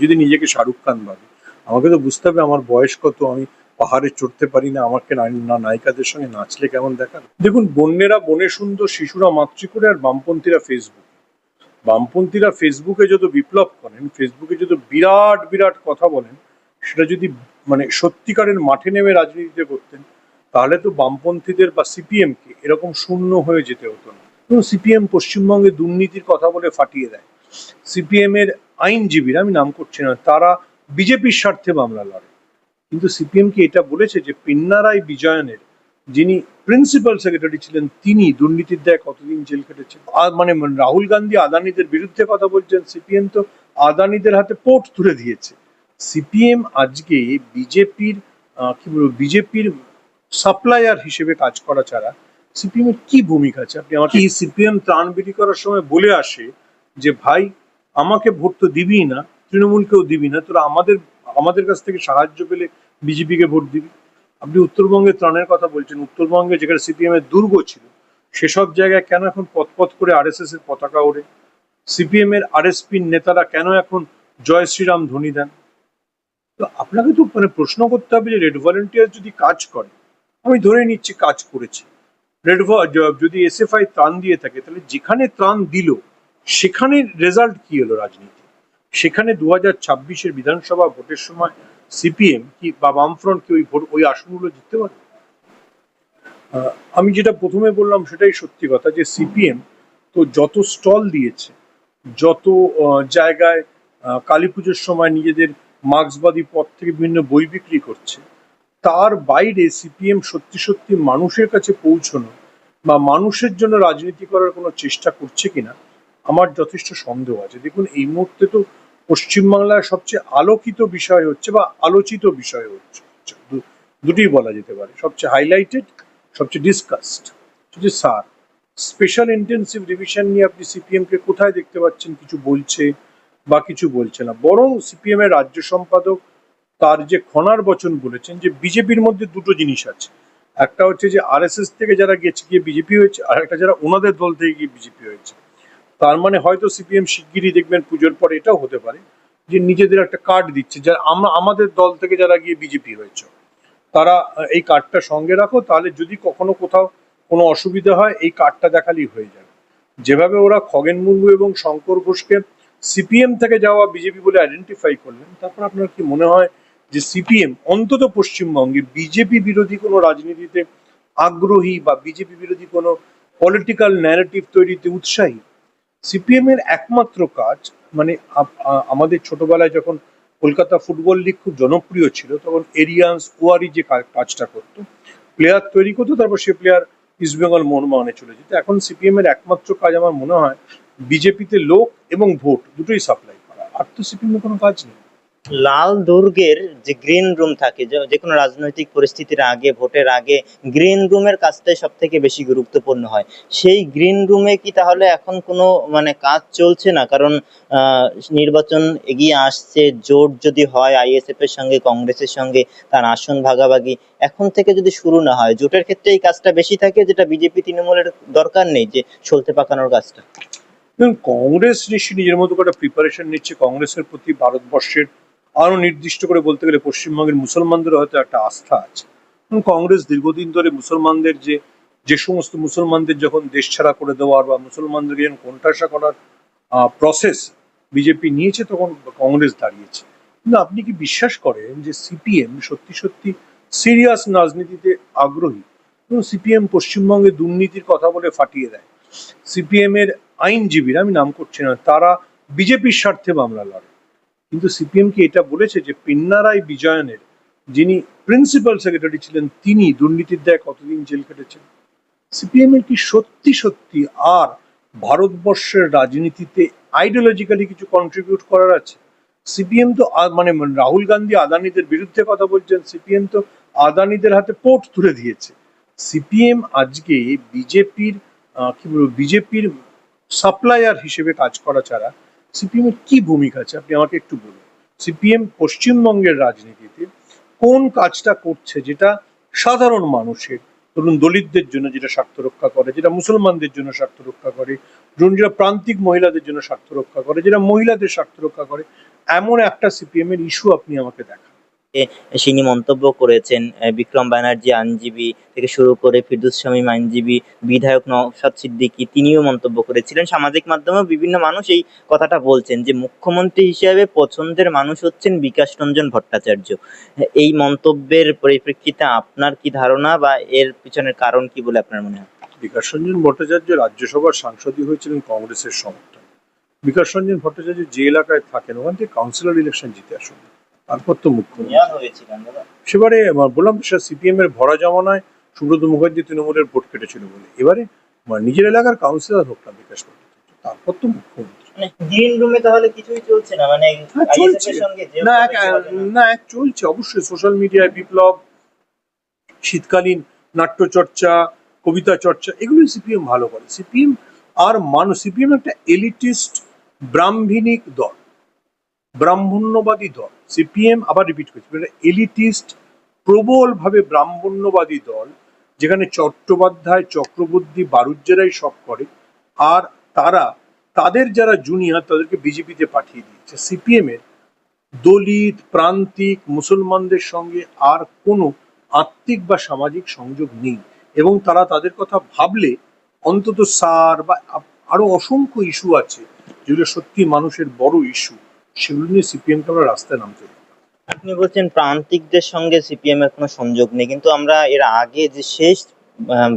যদি নিজেকে শাহরুখ খান ভাবে। আমাকে তো বুঝতে হবে আমার বয়স কত, আমি পাহাড়ে চড়তে পারি না, আমাকে নায়িকাদের সঙ্গে নাচলে কেমন দেখাবে? দেখুন, বন্যেরা, বনে সুন্দর, শিশুরা মাতৃকরে আর বামপন্থীরা ফেসবুক বামপন্থীরা ফেসবুকে যত বিপ্লব করেন ফেসবুকে যত বিরাট বিরাট কথা বলেন, সেটা যদি মানে সত্যিকারের মাঠে নেমে রাজনীতিতে করতেন, তাহলে তো বামপন্থীদের বা সিপিএম কে এরকম শূন্য হয়ে যেতে হতো না। সিপিএম পশ্চিমবঙ্গে দুর্নীতির কথা বলে ফাটিয়ে দেয়। সিপিএম এর আইনজীবীরা, আমি নাম করছি না, তারা বিজেপির স্বার্থে মামলা লড়ে। কিন্তু সিপিএম কি এটা বলেছে যে পিন্নারাই বিজয়নের, যিনি প্রিন্সিপাল সেক্রেটারি ছিলেন, তিনি দুর্নীতির দায় কতদিন জেল খেটেছেন? আর মানে রাহুল গান্ধী আদানিদের বিরুদ্ধে কথা বলছেন, সিপিএম তো আদানিদের হাতে পোর্ট তুলে দিয়েছে। সিপিএম আজকে বিজেপির কি বলব, বিজেপির সাপ্লায়ার হিসেবে কাজ করা ছাড়া সিপিএম এর কি ভূমিকা আছে? আপনি আমাকে সিপিএম ত্রাণ বিলি করার সময় বলে আসে যে, ভাই আমাকে ভোট তো দিবি না, তৃণমূলকেও দিবি না, তোরা আমাদের আমাদের কাছ থেকে সাহায্য পেলে বিজেপিকে ভোট দিবি। আপনি উত্তরবঙ্গে ত্রাণের কথা বলছেন, উত্তরবঙ্গে যেখানে সিপিএম এর দুর্গ ছিল, সেসব জায়গায় কেন এখন পথ করে আরএসএস এর পতাকা ওড়ে? সিপিএম এর আরএসপির নেতারা কেন এখন জয় শ্রীরাম ধ্বনি দেন? তো আপনাকে তো মানে প্রশ্ন করতে হবে যে রেড ভলেন্টিয়ার যদি কাজ করে, আমি ধরে নিচ্ছি কাজ করেছে। রেড যদি এসএফআই ত্রাণ দিয়ে থাকে, তাহলে যেখানে ত্রাণ দিল সেখানে রেজাল্ট কি হলো রাজনীতি? সেখানে দু হাজার ছাব্বিশের বিধানসভা ভোটের সময় সিপিএম কি বা বামফ্রন্ট কি ওই ভোট, ওই আসনগুলো জিততে পারে? আমি যেটা প্রথমে বললাম সেটাই সত্যি কথা যে সিপিএম তো যত স্টল দিয়েছে, যত জায়গায় কালী পুজোর সময় নিজেদের মার্ক্সবাদী পথ থেকে বিভিন্ন বই বিক্রি করছে, তার বাইরে সিপিএম সত্যি সত্যি মানুষের কাছে পৌঁছানো বা মানুষের জন্য রাজনীতি করার কোনো চেষ্টা করছে কিনা আমার যথেষ্ট সন্দেহ আছে। দেখুন, এই মুহূর্তে তো পশ্চিমবাংলার সবচেয়ে আলোকিত বিষয় হচ্ছে বা আলোচিত বিষয় হচ্ছে, দু- দুটোই বলা যেতে পারে। সবচেয়ে হাইলাইটেড সবচেয়ে ডিসকাসড যে স্যার স্পেশাল ইন্টেন্সিভ রিভিশন নিয়ে আপনি সিপিএম কে কোথায় দেখতে পাচ্ছেন, কিছু বলছে বা কিছু বলছে না। বরং সিপিএম এর রাজ্য সম্পাদক তার যে খনার বচন বলেছেন যে বিজেপির মধ্যে দুটো জিনিস আছে। একটা হচ্ছে যে আরএসএস থেকে যারা গেছে, গিয়ে বিজেপি হয়েছে, আর একটা যারা ওনাদের দল থেকে গিয়ে বিজেপি হয়েছে। তার মানে হয়তো সিপিএম শিগগিরই দেখবেন পুজোর পরে এটাও হতে পারে যে নিজেদের একটা কার্ড দিচ্ছে। যারা আমরা, আমাদের দল থেকে যারা গিয়ে বিজেপি হয়েছে তারা এই কার্ডটা সঙ্গে রাখো, তাহলে যদি কখনো কোথাও কোনো অসুবিধা হয়, এই কার্ডটা দেখালেই হয়ে যাবে। যেভাবে ওরা খগেন মুর্মু এবং শঙ্কর ঘোষকে সিপিএম থেকে যাওয়া বিজেপি বলে আইডেন্টিফাই করলেন, তারপর আপনার কি মনে হয় যে সিপিএম অন্তত পশ্চিমবঙ্গে বিজেপি বিরোধী কোনো রাজনীতিতে আগ্রহী বা বিজেপি বিরোধী কোনো পলিটিক্যাল ন্যারেটিভ তৈরিতে উৎসাহী? সিপিএম এর একমাত্র কাজ মানে আমাদের ছোটবেলায় যখন কলকাতা ফুটবল লিগ খুব জনপ্রিয় ছিল, তখন এরিয়ান্স ওয়ারি যে কাজটা করতো প্লেয়ার তৈরি করতো, তারপর সে প্লেয়ার ইস্টবেঙ্গল মোহনবাগানে চলে যেত। এখন সিপিএম এর একমাত্র কাজ আমার মনে হয়, বিজেপিতে লোক এবং ভোট দুটোই সাপ্লাই করা। আর তো সিপিএম এর কোনো কাজ নেই। লাল দুর্গের যে গ্রিন রুম থাকে, যে- কোনো রাজনৈতিক পরিস্থিতির আগে, ভোটের আগে গ্রিন রুমের কাজটাই সব থেকে বেশি গুরুত্বপূর্ণ হয়। সেই গ্রিন রুমে কি তাহলে এখন কোনো মানে কাজ চলছে না? কারণ নির্বাচন এগিয়ে আসছে, জোট যদি হয় আইএসএফ এর সঙ্গে, কংগ্রেসের সঙ্গে, তার আসন ভাগাভাগি, এখন থেকে যদি শুরু না হয়, জোটের ক্ষেত্রে এই কাজটা বেশি থাকে, যেটা বিজেপি তৃণমূলের দরকার নেই, যে সলতে পাকানোর কাজটা? কংগ্রেস নিশ্চয়ই নিজের মতো করে প্রিপারেশন নিচ্ছে। কংগ্রেসের প্রতি ভারতবর্ষের আরও নির্দিষ্ট করে বলতে গেলে পশ্চিমবঙ্গের মুসলমানদের হয়তো একটা আস্থা আছে। কংগ্রেস দীর্ঘদিন ধরে মুসলমানদের যে যে সমস্ত মুসলমানদের যখন দেশ ছাড়া করে দেওয়ার বা মুসলমানদের যখন কোণঠাসা করার প্রসেস বিজেপি নিয়েছে তখন কংগ্রেস দাঁড়িয়েছে। কিন্তু আপনি কি বিশ্বাস করেন যে সিপিএম সত্যি সত্যি সিরিয়াস রাজনীতিতে আগ্রহী? এবং সিপিএম পশ্চিমবঙ্গে দুর্নীতির কথা বলে ফাটিয়ে দেয়। সিপিএম এর আইনজীবীরা, আমি নাম করছি না, তারা বিজেপির স্বার্থে মামলা লড়ে। কিন্তু সিপিএম কি এটা বলেছে যে পিন্নারাই বিজয়নের, যিনি প্রিন্সিপাল সেক্রেটারি ছিলেন, তিনি দুর্নীতির দায় কতদিন জেল খেটেছেন সিপিএম এর কি সত্যি সত্যি আর ভারতবর্ষের রাজনীতিতে আইডিওলজিক্যালি কিছু কন্ট্রিবিউট করার আছে? সিপিএম তো মানে রাহুল গান্ধী আদানিদের বিরুদ্ধে কথা বলছেন, সিপিএম তো আদানিদের হাতে পোর্ট তুলে দিয়েছে। সিপিএম আজকে বিজেপির কি বলব, বিজেপির সাপ্লায়ার হিসেবে কাজ করা ছাড়া সিপিএম এর কি ভূমিকা আছে? আপনি আমাকে একটু বলুন। সিপিএম পশ্চিমবঙ্গের রাজনীতিতে কোন কাজটা করছে যেটা সাধারণ মানুষের, ধরুন দলিতদের জন্য যেটা স্বার্থ রক্ষা করে, যেটা মুসলমানদের জন্য স্বার্থ রক্ষা করে, ধরুন যেটা প্রান্তিক মহিলাদের জন্য স্বার্থ রক্ষা করে, যেটা মহিলাদের স্বার্থ রক্ষা করে, এমন একটা সিপিএম এর ইস্যু আপনি আমাকে দেখান। তিনি মন্তব্য করেছেন বিক্রম ব্যানার্জি আইনজীবী থেকে শুরু করে ফিরদুস শামীম আইনজীবী, বিধায়ক নওশাদ সিদ্দিকী, তিনিও মন্তব্য করেছিলেন। সামাজিক মাধ্যমে বিভিন্ন মানুষ এই কথাটা বলছেন যে, মুখ্যমন্ত্রী হিসেবে পছন্দের মানুষ হচ্ছেন বিকাশ রঞ্জন ভট্টাচার্য। এই মন্তব্যের পরিপ্রেক্ষিতে আপনার কি ধারণা বা এর পিছনের কারণ কি বলে আপনার মনে হয়? বিকাশ রঞ্জন ভট্টাচার্য রাজ্যসভার সাংসদই হয়েছিলেন কংগ্রেসের সমর্থন বিকাশ রঞ্জন ভট্টাচার্য যে এলাকায় থাকেন, ওখান থেকে কাউন্সিলর ইলেকশন জিতে আসুন। তারপর তো হয়েছিলেন সেবারে বললাম সিপিএম এর ভরা জমানায় সুব্রত মুখার্জি তৃণমূলের ভোট কেটেছিল বলে। এবারে নিজের এলাকার কাউন্সিলর হোক না বিকাশ তারপর তো মুখ্যমন্ত্রী মানে গ্রিন রুমে তাহলে কিছুই চলছে না? মানে চলছে। না চলছে অবশ্যই সোশ্যাল মিডিয়ায় বিপ্লব শীতকালীন নাট্যচর্চা কবিতা চর্চা এগুলো সিপিএম ভালো করে। সিপিএম আর মানুষ সিপিএম একটা এলিটিস্ট ব্রাহ্মণিক দল। ব্রাহ্মণ্যবাদী দল, সিপিএম আবার রিপিট করছি এটা এলিটিস্ট প্রবলভাবে ব্রাহ্মণ্যবাদী দল, যেখানে চট্টোপাধ্যায়, চক্রবর্তী, বারুজ্যেরাই সব করে, আর তারা, তাদের যারা জুনিয়র তাদেরকে বিজেপিতে পাঠিয়ে দিয়েছে। সিপিএম এর দলিত, প্রান্তিক, মুসলমানদের সঙ্গে আর কোনো আত্মিক বা সামাজিক সংযোগ নেই। এবং তারা তাদের কথা ভাবলে অন্তত সার বা আরও অসংখ্য ইস্যু আছে, যেগুলো সত্যি মানুষের বড় ইস্যু সেগুলো নিয়ে সিপিএমকে আমরা রাস্তায় নামতে আপনি বলছেন প্রান্তিকদের সঙ্গে সিপিএম এর কোনো সংযোগ নেই, কিন্তু আমরা এর আগে যে শেষ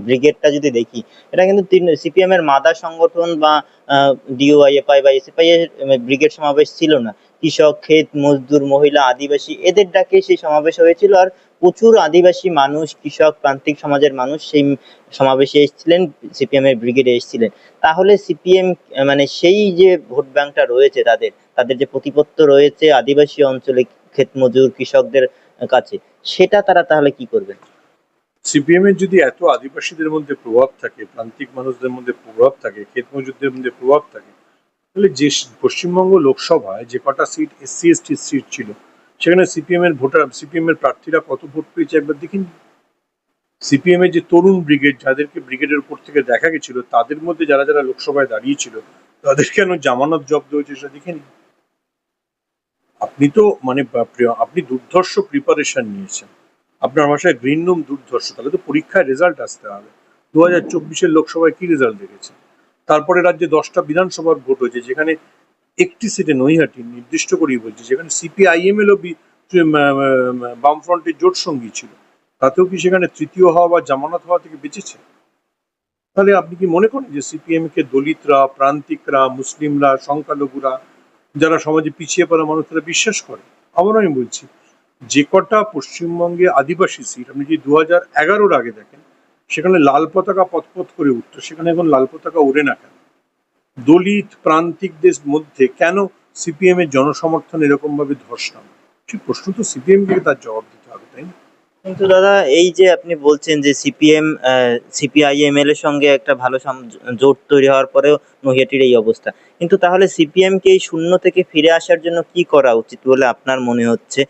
ব্রিগেডটা যদি দেখি, এটা কিন্তু সিপিএম এর মাদার সংগঠন বা ডিওআইএফআই বা এসএফআই এর ব্রিগেড সমাবেশ ছিল না। কৃষক, ক্ষেত, মজদুর, মহিলা, আদিবাসী, এদের ডাকে সেই সমাবেশ হয়েছিল আর প্রচুর আদিবাসী মানুষ, কৃষক, প্রান্তিক সমাজের মানুষ সেই সমাবেশে এসেছিলেন সিপিএম এর ব্রিগেডে এসেছিলেন। তাহলে সিপিএম মানে সেই যে ভোট ব্যাংকটা রয়েছে তাদের তাদের যে প্রতিপত্ত রয়েছে আদিবাসী অঞ্চলে ক্ষেত মজুর কৃষকদের কাছে, সেটা তারা তাহলে কি করবে সিপিএম এর যদি এত আদিবাসীদের মধ্যে প্রভাব থাকে, প্রান্তিক মানুষদের মধ্যে প্রভাব থাকে ক্ষেত মজুরদের মধ্যে প্রভাব থাকে, তাহলে যে পশ্চিমবঙ্গ লোকসভায় যে কটা সিট এসসি, এসটি সিট ছিল, সেখানে সিপিএম এর ভোটার, সিপিএম এর প্রার্থীরা কত ভোট পেয়েছে একবার দেখিন? সিপিএম এর যে তরুণ ব্রিগেড, যাদেরকে ব্রিগেডের উপর থেকে দেখা গেছিল, তাদের মধ্যে যারা যারা লোকসভায় দাঁড়িয়েছিল তাদের কেন জামানত জব্দ হয়েছে সেটা দেখে আপনি তো মানে আপনি দুর্ধর্ষ প্রিপারেশন নিয়েছেন। আপনার ভাষায় গ্রিন রুম দুর্ধর্ষ তাহলে তো পরীক্ষায় রেজাল্ট আসতে হবে। দু হাজার চব্বিশের লোকসভায় কি রেজাল্ট দেখেছে তারপরে রাজ্যে দশটা বিধানসভার ভোট হয়েছে যেখানে একটি সিটে নৈহাটি নির্দিষ্ট করেই বলছে যেখানে সিপিআইএমএল ও বি- উম, আহ, বামফ্রন্টের জোট সঙ্গী ছিল। তাতেও কি সেখানে তৃতীয় হওয়া বা জামানত হওয়া থেকে বেঁচেছে? তাহলে আপনি কি মনে করেন যে সিপিএম কে দলিতরা প্রান্তিকরা মুসলিমরা সংখ্যালঘুরা যারা সমাজে পিছিয়ে পড়া মানুষ তারা বিশ্বাস করে আবার আমি বলছি, যে কটা পশ্চিমবঙ্গে আদিবাসী সিট আপনি যদি দু হাজার এগারোর আগে দেখেন, সেখানে লাল পতাকা পথপথ করে উঠতো, সেখানে এখন লাল পতাকা ওড়ে না কেন? দলিত প্রান্তিকদের মধ্যে কেন সিপিএম এর জনসমর্থন এরকম ভাবে ধর্ষণ সেই প্রশ্ন তো সিপিএম থেকে তার জবাব দিতে কিন্তু দাদা, এই যে আপনি বলছেন যে সিপিএম সিপিআইএম এর সঙ্গে একটা ভালো জোট তৈরি হওয়ার পরেও নহিয়াটির এই অবস্থা। কিন্তু তাহলে সিপিএম কে এই শূন্য থেকে ফিরে আসার জন্য কি করা উচিত বলে আপনার মনে হচ্ছে?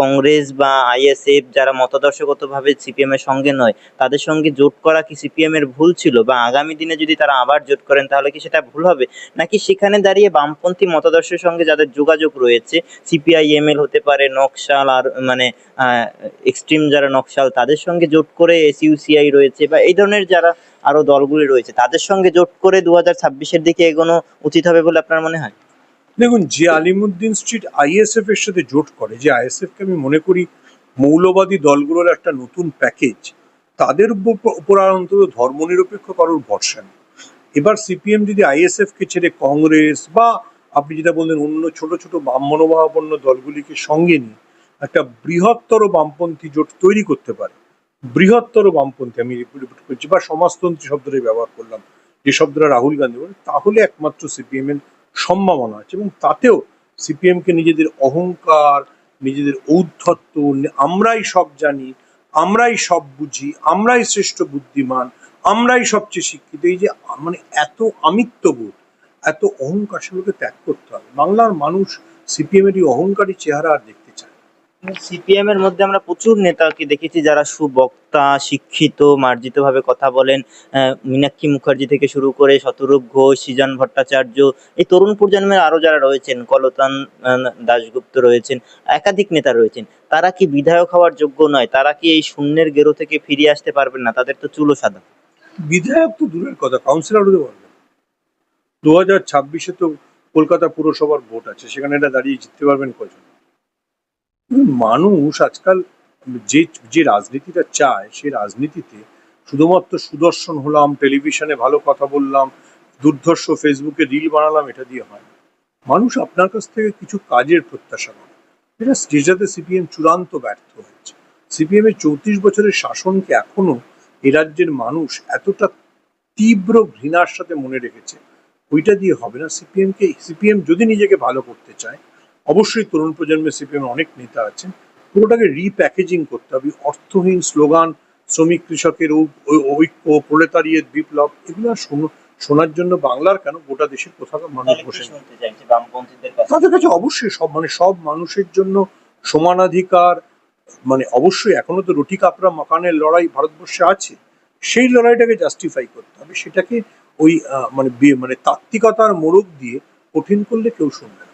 কংগ্রেস বা আইএসএফ যারা মতাদর্শগতভাবে সিপিএম এর সঙ্গে নয়, তাদের সঙ্গে জোট করা কি সিপিএম এর ভুল ছিল? বা আগামী দিনে যদি তারা আবার জোট করেন, তাহলে কি সেটা ভুল হবে? নাকি সেখানে দাঁড়িয়ে বামপন্থী মতাদর্শের সঙ্গে যাদের যোগাযোগ রয়েছে, সিপিআইএমএল হতে পারে, নকশাল আর মানে এক্সট্রিম যারা নকশাল, তাদের সঙ্গে জোট করে এসইউসিআই রয়েছে বা এই ধরনের যারা আরও দলগুলি রয়েছে, তাদের সঙ্গে জোট করে দু হাজার ছাব্বিশের দিকে এগোনো উচিত হবে বলে আপনার মনে হয়? দেখুন, যে আলিমুদ্দিন স্ট্রিট আইএসএফ এর সাথে জোট করে, যে আইএসএফ কে আমি মনে করি মৌলবাদী দলগুলোর একটা নতুন প্যাকেজ তাদের উপ- উপর আর অন্তত ধর্মনিরপেক্ষ কারোর ভরসা নেই। এবার সিপিএম যদি আইএসএফ কে ছেড়ে কংগ্রেস বা আপনি যেটা বললেন অন্য ছোট ছোট বাম মনোভাবাপন্ন দলগুলিকে সঙ্গে নিয়ে একটা বৃহত্তর বামপন্থী জোট তৈরি করতে পারে, বৃহত্তর বামপন্থী, আমি রিপিট করছি, বা সমাজতন্ত্রী শব্দটাই ব্যবহার করলাম, যে শব্দটা রাহুল গান্ধী বলে তাহলে একমাত্র সিপিএম এর সম্ভাবনা আছে এবং তাতেও সিপিএমকে নিজেদের অহংকার, নিজেদের ঔদ্ধত্য আমরাই সব জানি, আমরাই সব বুঝি, আমরাই শ্রেষ্ঠ বুদ্ধিমান, আমরাই সবচেয়ে শিক্ষিত এই যে মানে এত আমিত্ববোধ, এত অহংকার সেগুলোকে ত্যাগ করতে হবে বাংলার মানুষ সিপিএম এর এই অহংকারী চেহারা আর দেখতে। সিপিএম এর মধ্যে আমরা প্রচুর নেতাকে দেখেছি যারা সুবক্তা, শিক্ষিত মার্জিত ভাবে কথা বলেন। মীনাক্ষী মুখার্জি থেকে শুরু করে শতরূপ ঘোষ, সৃজন ভট্টাচার্য, এই তরুণ প্রজন্মের আরও যারা রয়েছেন, কলতান দাশগুপ্ত রয়েছেন, একাধিক নেতা রয়েছেন, তারা কি বিধায়ক হওয়ার যোগ্য নয়? তারা কি এই শূন্যের গেরো থেকে ফিরিয়ে আসতে পারবেন না? তাদের তো চুলো সাদা। বিধায়ক তো দূরের কথা কাউন্সিলর হতে দু হাজার ছাব্বিশে তো কলকাতা পুরসভার ভোট আছে, সেখানে এটা দাঁড়িয়ে জিততে পারবেন কজন? মানুষ আজকাল যে যে রাজনীতিটা চায় সেই রাজনীতিতে শুধুমাত্র সুদর্শন হলাম, টেলিভিশনে ভালো কথা বললাম, দুর্ধর্ষ ফেসবুকে রিল বানালাম, এটা দিয়ে হয় মানুষ আপনার কাছ থেকে কিছু কাজের প্রত্যাশা করে। এটা যেটাতে সিপিএম চূড়ান্ত ব্যর্থ হয়েছে। সিপিএম এর চৌত্রিশ বছরের শাসনকে এখনও এ রাজ্যের মানুষ এতটা তীব্র ঘৃণার সাথে মনে রেখেছে, ওইটা দিয়ে হবে না। সিপিএম কে সিপিএম যদি নিজেকে ভালো করতে চায় অবশ্যই তরুণ প্রজন্মের সিপিএম অনেক নেতা আছেন। পুরোটাকে রিপ্যাকেজিং করতে হবে। অর্থহীন স্লোগান শ্রমিক কৃষকের ঐক্য প্রলেতারিয়ের বিপ্লব এগুলো শোনো- শোনার জন্য বাংলার কেন গোটা দেশের কোথাও মানুষ বসে? তাদের কাছে অবশ্যই সব মানে সব মানুষের জন্য সমানাধিকার মানে অবশ্যই এখনও তো রুটি কাপড়া মাকানের লড়াই ভারতবর্ষে আছে। সেই লড়াইটাকে জাস্টিফাই করতে হবে। সেটাকে ওই মানে মানে তাত্ত্বিকতার মোড়ক দিয়ে কঠিন করলে কেউ শুনবে না।